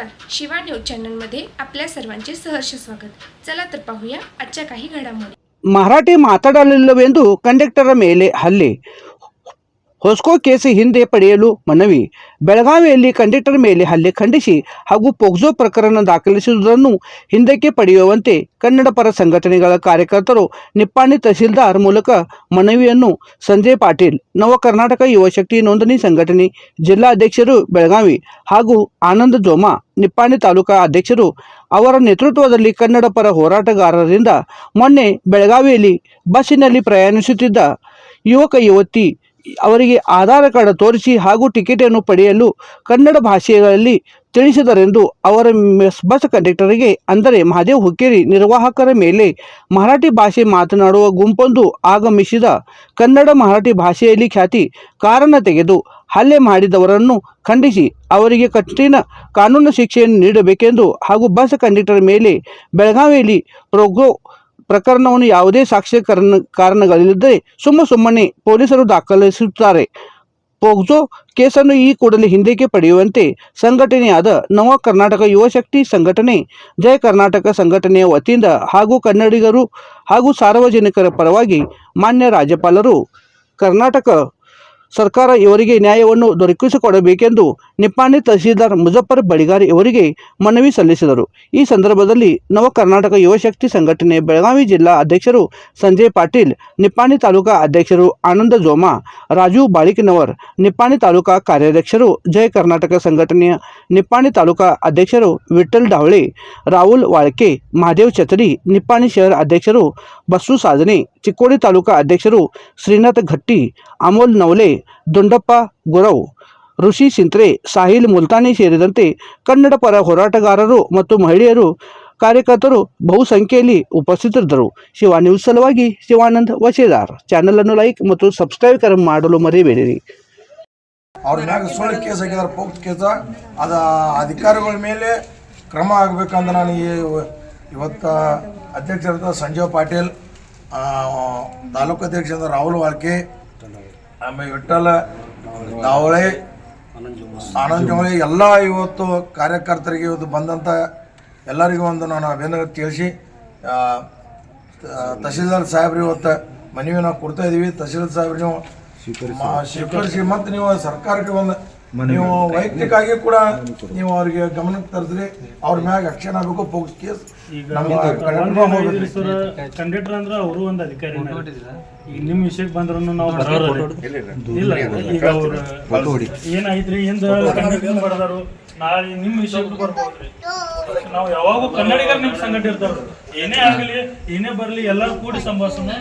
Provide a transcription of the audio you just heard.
नमस्कार. शिवा न्यूज चॅनलमध्ये आपल्या सर्वांचे सहर्ष स्वागत. चला तर पाहूया आजच्या काही घडामोडी. मराठी माताडालेलं वेंदू कंडक्टर मेले हल्ले. ಹೊಸ್ಕೋ ಕೇಸ್ ಹಿಂದೆ ಪಡೆಯಲು ಮನವಿ. ಬೆಳಗಾವಿಯಲ್ಲಿ ಕಂಡಕ್ಟರ್ ಮೇಲೆ ಹಲ್ಲೆ ಖಂಡಿಸಿ ಹಾಗೂ ಪೋಕ್ಸೋ ಪ್ರಕರಣ ದಾಖಲಿಸುವುದನ್ನು ಹಿಂದಕ್ಕೆ ಪಡೆಯುವಂತೆ ಕನ್ನಡ ಪರ ಸಂಘಟನೆಗಳ ಕಾರ್ಯಕರ್ತರು ನಿಪ್ಪಾಣಿ ತಹಸೀಲ್ದಾರ್ ಮೂಲಕ ಮನವಿಯನ್ನು ಸಂಜಯ್ ಪಾಟೀಲ್, ನವ ಕರ್ನಾಟಕ ಯುವಶಕ್ತಿ ನೋಂದಣಿ ಸಂಘಟನೆ ಜಿಲ್ಲಾ ಅಧ್ಯಕ್ಷರು ಬೆಳಗಾವಿ ಹಾಗೂ ಆನಂದ ಜೋಮಾ, ನಿಪ್ಪಾಣಿ ತಾಲೂಕಾ ಅಧ್ಯಕ್ಷರು ಅವರ ನೇತೃತ್ವದಲ್ಲಿ ಕನ್ನಡ ಪರ ಹೋರಾಟಗಾರರಿಂದ ಮೊನ್ನೆ ಬೆಳಗಾವಿಯಲ್ಲಿ ಬಸ್ಸಿನಲ್ಲಿ ಪ್ರಯಾಣಿಸುತ್ತಿದ್ದ ಯುವಕ, ಯುವತಿ ಅವರಿಗೆ ಆಧಾರ್ ಕಾರ್ಡ್ ತೋರಿಸಿ ಹಾಗೂ ಟಿಕೆಟನ್ನು ಪಡೆಯಲು ಕನ್ನಡ ಭಾಷೆಗಳಲ್ಲಿ ತಿಳಿಸಿದರೆಂದು ಅವರ ಬಸ್ ಕಂಡಕ್ಟರ್ಗೆ ಅಂದರೆ ಮಹಾದೇವ್ ಹುಕ್ಕೇರಿ ನಿರ್ವಾಹಕರ ಮೇಲೆ ಮರಾಠಿ ಭಾಷೆ ಮಾತನಾಡುವ ಗುಂಪೊಂದು ಆಗಮಿಸಿದ ಕನ್ನಡ ಮರಾಠಿ ಭಾಷೆಯಲ್ಲಿ ಖ್ಯಾತಿ ಕಾರಣ ತೆಗೆದು ಹಲ್ಲೆ ಮಾಡಿದವರನ್ನು ಖಂಡಿಸಿ ಅವರಿಗೆ ಕಠಿಣ ಕಾನೂನು ಶಿಕ್ಷೆಯನ್ನು ನೀಡಬೇಕೆಂದು ಹಾಗೂ ಬಸ್ ಕಂಡಕ್ಟರ್ ಮೇಲೆ ಬೆಳಗಾವಿಯಲ್ಲಿ ಪ್ರೋಗೋ ಪ್ರಕರಣವನ್ನು ಯಾವುದೇ ಸಾಕ್ಷ್ಯ ಕಾರಣ ಕಾರಣಗಳಿಲ್ಲದೆ ಸುಮ್ಮ ಸುಮ್ಮನೆ ಪೊಲೀಸರು ದಾಖಲಿಸುತ್ತಾರೆ. ಪೋಕ್ಸೋ ಕೇಸನ್ನು ಈ ಕೂಡಲೇ ಹಿಂದಕ್ಕೆ ಪಡೆಯುವಂತೆ ಸಂಘಟನೆಯಾದ ನವ ಕರ್ನಾಟಕ ಯುವಶಕ್ತಿ ಸಂಘಟನೆ, ಜಯ ಕರ್ನಾಟಕ ಸಂಘಟನೆಯ ವತಿಯಿಂದ ಹಾಗೂ ಕನ್ನಡಿಗರು ಹಾಗೂ ಸಾರ್ವಜನಿಕರ ಪರವಾಗಿ ಮಾನ್ಯ ರಾಜ್ಯಪಾಲರು ಕರ್ನಾಟಕ ಸರ್ಕಾರ ಇವರಿಗೆ ನ್ಯಾಯವನ್ನು ದೊರಕಿಸಿಕೊಡಬೇಕೆಂದು ನಿಪ್ಪಾಣಿ ತಹಸೀಲ್ದಾರ್ ಮುಜಫರ್ ಬಳಿಗಾರಿ ಇವರಿಗೆ ಮನವಿ ಸಲ್ಲಿಸಿದರು. ಈ ಸಂದರ್ಭದಲ್ಲಿ ನವ ಕರ್ನಾಟಕ ಯುವಶಕ್ತಿ ಸಂಘಟನೆ ಬೆಳಗಾವಿ ಜಿಲ್ಲಾ ಅಧ್ಯಕ್ಷರು ಸಂಜಯ್ ಪಾಟೀಲ್, ನಿಪ್ಪಾಣಿ ತಾಲೂಕಾ ಅಧ್ಯಕ್ಷರು ಆನಂದ ಜೋಮಾ, ರಾಜು ಬಾಳಿಕನವರ್, ನಿಪ್ಪಾಣಿ ತಾಲೂಕಾ ಕಾರ್ಯಾಧ್ಯಕ್ಷರು ಜಯ ಕರ್ನಾಟಕ ಸಂಘಟನೆಯ ನಿಪ್ಪಾಣಿ ತಾಲೂಕಾ ಅಧ್ಯಕ್ಷರು ವಿಠಲ್ ಡಾವಳೆ ರಾಹುಲ್ ವಾಳ್ಕೆ, ಮಹಾದೇವ್ ಛತ್ರಿ, ನಿಪ್ಪಾಣಿ ಶಹರ್ ಅಧ್ಯಕ್ಷರು ಬಸ್ಸು ಸಾಧನೆ ಚಿಕ್ಕೋಡಿ ತಾಲೂಕಾ ಅಧ್ಯಕ್ಷರು ಶ್ರೀನಾಥ ಘಟ್ಟಿ ಅಮೋಲ್ ನವಲೆ ದುಂಡಪ್ಪ ಗುರವ್, ಋಷಿ ಸಿಂತ್ರೆ ಸಾಹಿಲ್ ಮುಲ್ತಾನಿ ಸೇರಿದಂತೆ ಕನ್ನಡ ಪರ ಹೋರಾಟಗಾರರು ಮತ್ತು ಮಹಿಳೆಯರು ಕಾರ್ಯಕರ್ತರು ಬಹುಸಂಖ್ಯೆಯಲ್ಲಿ ಉಪಸ್ಥಿತರಿದ್ದರು. ಶಿವ ನ್ಯೂಸ್ ಸಲುವಾಗಿ ಶಿವಾನಂದ್ ವಶೇದಾರ್. ಚಾನಲ್ ಅನ್ನು ಲೈಕ್ ಮತ್ತು ಸಬ್ಸ್ಕ್ರೈಬ್ ಮಾಡಲು ಮರೆಯಬೇಡಿರಿ. ಅವ್ರ ಮ್ಯಾಗ ಸುಳ್ಳು ಕೇಸ್ ಕೇಸ. ಅಧಿಕಾರಿಗಳ ಮೇಲೆ ಕ್ರಮ ಆಗಬೇಕಂದ್ರೆ ನಾನು ಇವತ್ತು ಅಧ್ಯಕ್ಷರಾದ ಸಂಜೀವ್ ಪಾಟೀಲ್ ತಾಲೂಕು ಅಧ್ಯಕ್ಷ ರಾಹುಲ್ ವಾಳ್ಕೆ ಆಮೇಲೆ ವಿಠಲ ದಾವಳೆ ಆನಂದ್ ಜೋಳಿ ಎಲ್ಲ ಇವತ್ತು ಕಾರ್ಯಕರ್ತರಿಗೆ ಇವತ್ತು ಬಂದಂಥ ಎಲ್ಲರಿಗೂ ಒಂದು ನಾನು ಅಭಿನಂದನೆ ತಿಳಿಸಿ ತಹಸೀಲ್ದಾರ್ ಸಾಹೇಬ್ರು ಇವತ್ತು ಮನವಿ ನಾವು ಕೊಡ್ತಾ ಇದ್ದೀವಿ ತಹಸೀಲ್ದಾರ್ ಸಾಹೇಬ್ರು ನೀವು ಸ್ವೀಕರಿಸಿ. ಮತ್ತು ನೀವು ಸರ್ಕಾರಕ್ಕೆ ಒಂದು ನೀವು ವೈಯಕ್ತಿಕವಾಗಿ ಕೂಡ ನೀವು ಅವರಿಗೆ ಗಮನಕ್ಕೆ ತರಿಸ್ರಿ ಅವ್ರ ಮ್ಯಾಗ ಆಕ್ಷನ್ ಆಗಬೇಕು ಪೋಕ್ಸ್ ಕೇಸ್. ನಮ್ಮ ಕನ್ನಡ ಕಂಡಕ್ಟರ್ ಅಂದ್ರೆ ಅವರು ಒಂದು ಅಧಿಕಾರಿ ಈಗ ನಿಮ್ ವಿಷಯಕ್ಕೆ ಬಂದ್ರು ನಾವು ಇಲ್ಲ ಈಗ ಅವ್ರು ಏನಾಯ್ತ್ರಿ? ಹಿಂದ ಕಂಡಕ್ಟರ್ ಬಡದಾರು ನಾಳೆ ನಿಮ್ ವಿಷಯಕ್ಕೆ ಬರ್ಬೋದ್ರಿ. ನಾವು ಯಾವಾಗೂ ಕನ್ನಡಿಗರ ನಿಮ್ ಸಂಘಟ ಇರ್ತಾರ. ಏನೇ ಆಗಲಿ ಏನೇ ಬರಲಿ ಎಲ್ಲರೂ ಕೂಡಿ ಸಂಭಾಷಣೆ.